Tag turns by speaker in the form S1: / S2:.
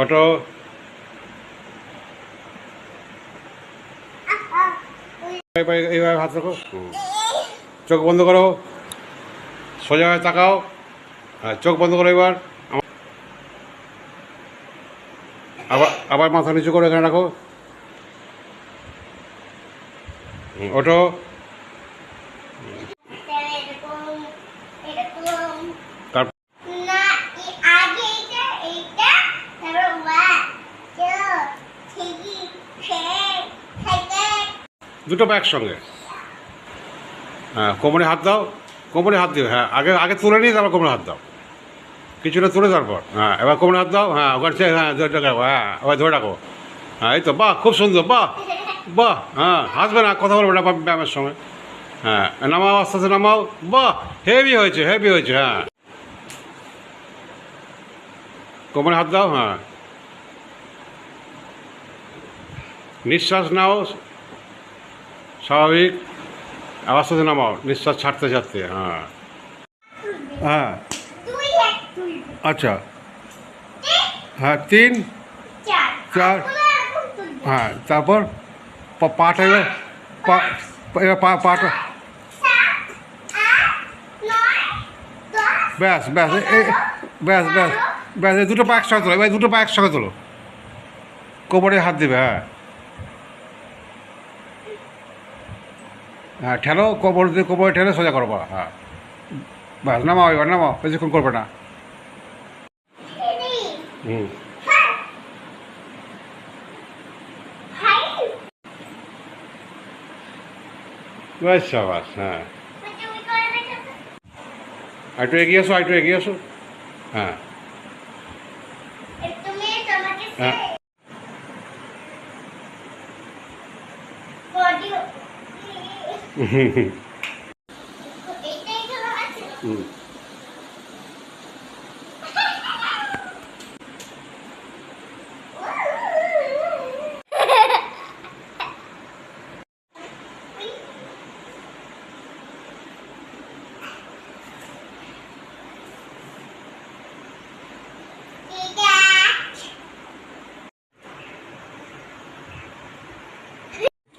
S1: Auto এইভাবে হাত রাখো। চোখ বন্ধ করো। সোজা হয়ে তাকাও। হ্যাঁ চোখ বন্ধ করো এবার। আবার আবার মাথা নিচু করে এখানে রাখো। হুম, দুটো পা একসঙ্গে হ্যাঁ কোমরে হাত দাও, কোমরে হাত দিও হ্যাঁ আগে আগে তুলে নিয়ে তারপর কোমরে হাত দাও। কিছুটা তুলে তারপর হ্যাঁ এবার কোমরে হাত দাও হ্যাঁ ওখানে হ্যাঁ ধরে রাখো হ্যাঁ এবার ধরে রাখো। হ্যাঁ এই তো, বাহ, খুব সুন্দর, বাহ বাহ হ্যাঁ হাসবে না, কথা বলবে না ব্যায়াম- ব্যায়ামের সময় হ্যাঁ নামাও, আস্তে আস্তে নামাও, বাহ হেভি হয়েছে হেভি হয়েছে হ্যাঁ। কোমরে হাত দাও হ্যাঁ। নিঃশ্বাস নাও স্বাভাবিক। আবার সাথে নামাও, নিঃশ্বাস ছাড়তে ছাড়তে হ্যাঁ। হ্যাঁ। আচ্ছা। হ্যাঁ তিন,
S2: চার।
S1: হ্যাঁ তারপর পাটা এবার এবার পাটা। ব্যাস ব্যাস ব্যাস ব্যাস ব্যাস দুটো পা একসঙ্গে তোলো, এবার দুটো পা একসঙ্গে তোলো। কোমরে হাত দেবে হ্যাঁ। হ্যাঁ ঠেলো কোমর দিয়ে কোমরে ঠেলে সোজা করব হ্যাঁ। ব্যাস নামাও এবার নামাও বেশিক্ষণ করবে না। হুম। সাবাস হ্যাঁ। একটু এগিয়ে আসো একটু এগিয়ে আসো। হ্যাঁ। হ্যাঁ। হুম হুম
S2: এইটাই